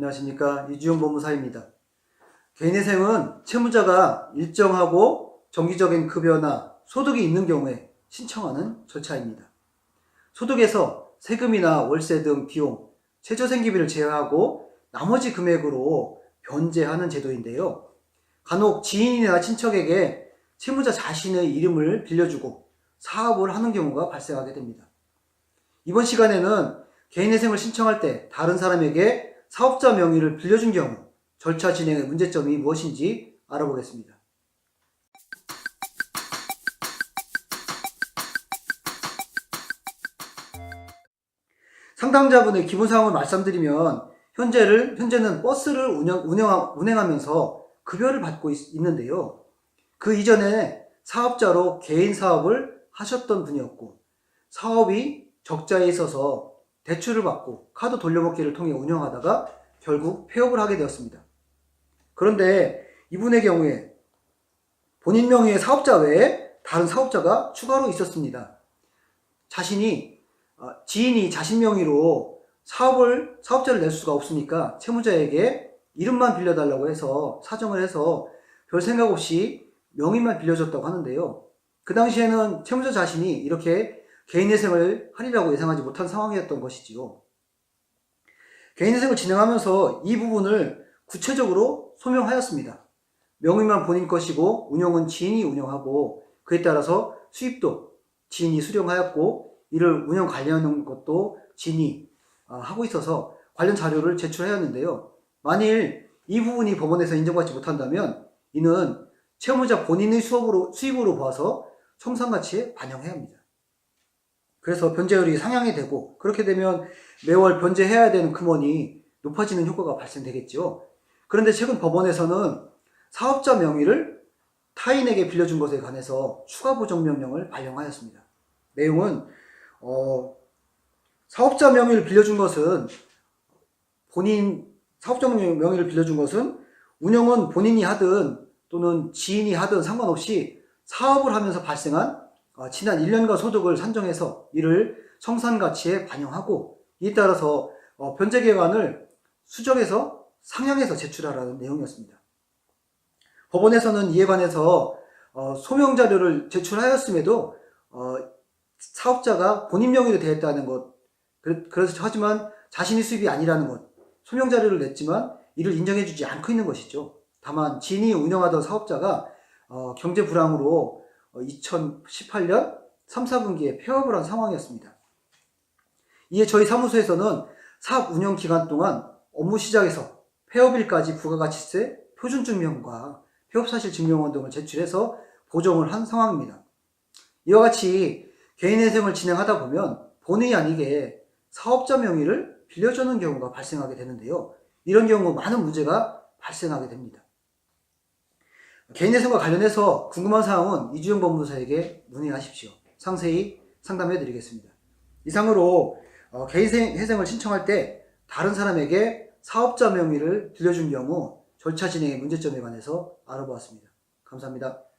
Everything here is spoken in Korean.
안녕하십니까 이주영 법무사입니다. 개인회생은 채무자가 일정하고 정기적인 급여나 소득이 있는 경우에 신청하는 절차입니다. 소득에서 세금이나 월세 등 비용, 최저생계비를 제외하고 나머지 금액으로 변제하는 제도인데요. 간혹 지인이나 친척에게 채무자 자신의 이름을 빌려주고 사업을 하는 경우가 발생하게 됩니다. 이번 시간에는 개인회생을 신청할 때 다른 사람에게 사업자 명의를 빌려준 경우 절차 진행의 문제점이 무엇인지 알아보겠습니다. 상담자분의 기본 사항을 말씀드리면 현재를 현재는 버스를 운영, 운영 운행하면서 급여를 받고 있, 있는데요. 그 이전에 사업자로 개인 사업을 하셨던 분이었고 사업이 적자에 있어서 대출을 받고 카드 돌려먹기를 통해 운영하다가 결국 폐업을 하게 되었습니다. 그런데 이분의 경우에 본인 명의의 사업자 외에 다른 사업자가 추가로 있었습니다. 자신이 어, 지인이 자신 명의로 사업을 사업자를 낼 수가 없으니까 채무자에게 이름만 빌려달라고 해서 사정을 해서 별 생각 없이 명의만 빌려줬다고 하는데요. 그 당시에는 채무자 자신이 이렇게 개인회생을 하리라고 예상하지 못한 상황이었던 것이지요. 개인회생을 진행하면서 이 부분을 구체적으로 소명하였습니다. 명의만 본인 것이고 운영은 지인이 운영하고 그에 따라서 수입도 지인이 수령하였고 이를 운영 관리하는 것도 지인이 아, 하고 있어서 관련 자료를 제출하였는데요. 만일 이 부분이 법원에서 인정받지 못한다면 이는 채무자 본인의 수업으로, 수입으로 봐서 청산가치에 반영해야 합니다. 그래서 변제율이 상향이 되고 그렇게 되면 매월 변제해야 되는 금원이 높아지는 효과가 발생되겠죠. 그런데 최근 법원에서는 사업자 명의를 타인에게 빌려준 것에 관해서 추가 보정 명령을 발령하였습니다. 내용은 어, 사업자 명의를 빌려준 것은 본인 사업자 명의를 빌려준 것은 운영은 본인이 하든 또는 지인이 하든 상관없이 사업을 하면서 발생한 어, 지난 1년간 소득을 산정해서 이를 청산가치에 반영하고 이에 따라서 어, 변제계획안을 수정해서 상향해서 제출하라는 내용이었습니다. 법원에서는 이에 관해서 어, 소명 자료를 제출하였음에도 어, 사업자가 본인 명의로 되었다는 것, 그- 그래서 하지만 자신의 수입이 아니라는 것, 소명 자료를 냈지만 이를 인정해주지 않고 있는 것이죠. 다만 지인이 운영하던 사업자가 어, 경제 불황으로 2018년 3, 4분기에 폐업을 한 상황이었습니다. 이에 저희 사무소에서는 사업 운영 기간 동안 업무 시작에서 폐업일까지 부가가치세 표준증명과 폐업사실 증명원 등을 제출해서 보정을 한 상황입니다. 이와 같이 개인회생을 진행하다 보면 본의 아니게 사업자 명의를 빌려주는 경우가 발생하게 되는데요. 이런 경우 많은 문제가 발생하게 됩니다. 개인회생과 관련해서 궁금한 사항은 이주영 법무사에게 문의하십시오. 상세히 상담해 드리겠습니다. 이상으로 어, 개인 회생을 신청할 때 다른 사람에게 사업자 명의를 빌려준 경우 절차 진행의 문제점에 관해서 알아보았습니다. 감사합니다.